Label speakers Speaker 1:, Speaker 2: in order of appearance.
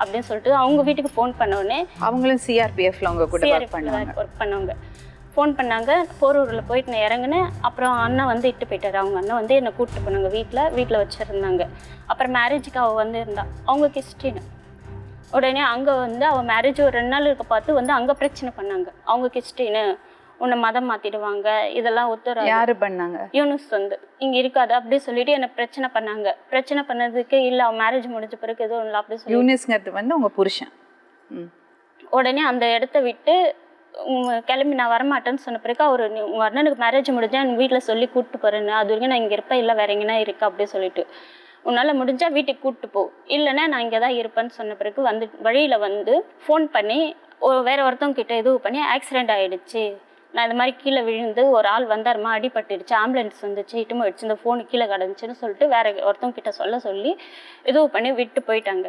Speaker 1: அப்படின்னு சொல்லிட்டு அவங்க வீட்டுக்கு ஃபோன் பண்ணோடனே
Speaker 2: அவங்களும் சிஆர்பிஎஃப்ல உங்க கூட ஒர்க் பண்ணுவாங்க
Speaker 1: ஒர்க் பண்ணவங்க. ஃபோன் பண்ணாங்க போரூரில் போயிட்டு நான் இறங்கினேன். அப்புறம் அண்ணன் வந்து இட்டு போயிட்டாரு. அவங்க அண்ணன் வந்து என்னை கூப்பிட்டு போனாங்க வீட்டில் வீட்டில் வச்சுருந்தாங்க. அப்புறம் மேரேஜுக்கு அவள் வந்து இருந்தா அவங்க கிறிஸ்டின் உடனே அங்கே வந்து அவள் மேரேஜ் ஒரு ரெண்டு நாள் இருக்க பார்த்து வந்து அங்கே பிரச்சனை பண்ணாங்க. அவங்க கிறிஸ்டின்னு உன்னை மதம் மாற்றிடுவாங்க இதெல்லாம் ஒத்துற
Speaker 2: யாரு பண்ணாங்க?
Speaker 1: யூனுஸ் வந்து. இங்கே இருக்காது. அப்படி சொல்லிட்டு என்னை பிரச்சனை பண்ணாங்க. பிரச்சனை பண்ணதுக்கு இல்லை அவன் மேரேஜ் முடிஞ்ச பிறகு எதுவும் இல்லை அப்படி சொல்லி
Speaker 2: யூனிஸ்ங்கிறது வந்து உங்க புருஷன்.
Speaker 1: உடனே அந்த இடத்த விட்டு கிளம்பி நான் வரமாட்டேன்னு சொன்ன பிறகு அவர் உங்கள் அண்ணனுக்கு மேரேஜ் முடிஞ்சா எங்கள் வீட்டில் சொல்லி கூப்பிட்டு போகிறேன்னு அது வரைக்கும் நான் இங்கே இருப்பேன். இல்லை வேற எங்கன்னா இருக்கா அப்படி சொல்லிட்டு. உன்னால் முடிஞ்சா வீட்டுக்கு கூப்பிட்டு போ. இல்லைன்னா நான் இங்கே தான் இருப்பேன்னு சொன்ன பிறகு வந்து வழியில் வந்து ஃபோன் பண்ணி வேற ஒருத்தவங்க கிட்ட இது பண்ணி ஆக்சிடென்ட் ஆயிடுச்சு. நான் இந்த மாதிரி கீழே விழுந்து ஒரு ஆள் வந்தாருமா அடிபட்டுடுச்சு ஆம்புலன்ஸ் வந்துச்சு இட்டுமா வச்சு இந்த ஃபோனு கீழே கிடந்துச்சுன்னு சொல்லிட்டு வேற ஒருத்தவங்க கிட்ட சொல்ல சொல்லி இது பண்ணி விட்டு போயிட்டாங்க.